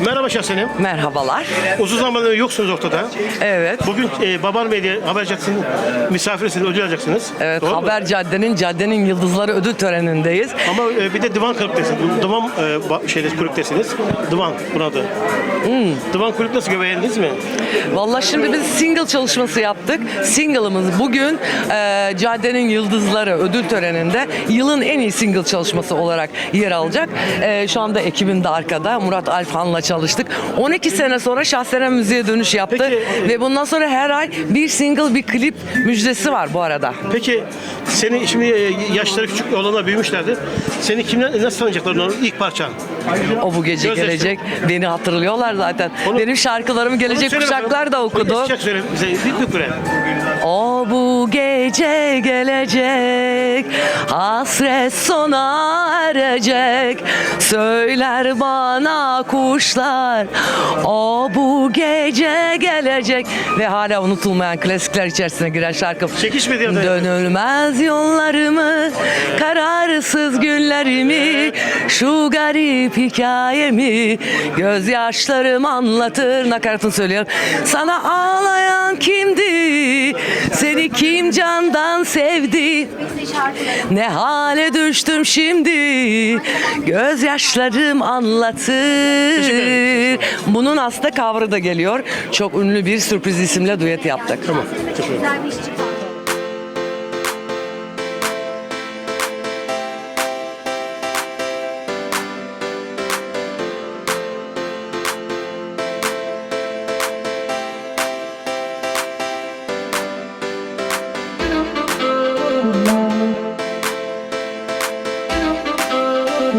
Merhaba Şahsenim. Merhabalar. Uzun zamandır yoksunuz ortada. Evet. Bugün e, Baban Medya Haber Caddesi'nin misafirisiniz, ödül alacaksınız. Evet, Doğru mu? Haber Cadde'nin Caddenin Yıldızları ödül törenindeyiz. Ama e, bir de Divan Kulüp'tesiniz. Divan e, şeyde kulüptesiniz. Divan bunun adı. Hmm. Divan Kulüp nasıl beğendiniz mi? Vallahi şimdi biz single çalışması yaptık. Single'ımız bugün e, Caddenin Yıldızları ödül töreninde yılın en iyi single çalışması olarak yer alacak. E, şu anda ekibim de arkada. Murat Alfan'la çalıştık. 12 sene sonra Şahseren Müziğe dönüş yaptı. Peki, e, Ve bundan sonra her ay bir single bir klip müjdesi var bu arada. Peki seni şimdi e, yaşları küçük olanlar büyümüşlerdi. Seni kimden nasıl tanıyacaklar onun ilk parçan? O bu gece Gözyaşı. gelecek. Beni hatırlıyorlar zaten. Onu- Benim şarkılarımı gelecek Onu kuşaklar da bakalım. Onu okudu. Sıcak söyle bize. Bir bir O bu gece gelecek. Hasret sona erecek. Söyler bana kuşlar O bu gece gelecek. Ve hala unutulmayan klasikler içerisine giren şarkı. Çekişmedi ya da- Dönülmez yollarımı Kararsız günlerimi Şu garip hikayemi Gözyaşlarım anlatır. Nakaratını söylüyorum. Sana ağlayan kimdi? Seni kim candan sevdi? Ne hale düştüm şimdi? Gözyaşlarım anlatır. Bunun aslında cover'ı da geliyor. Çok ünlü bir sürpriz isimle duet yaptık. Tamam. Teşekkür ederim. Güzel bir iş çıktı.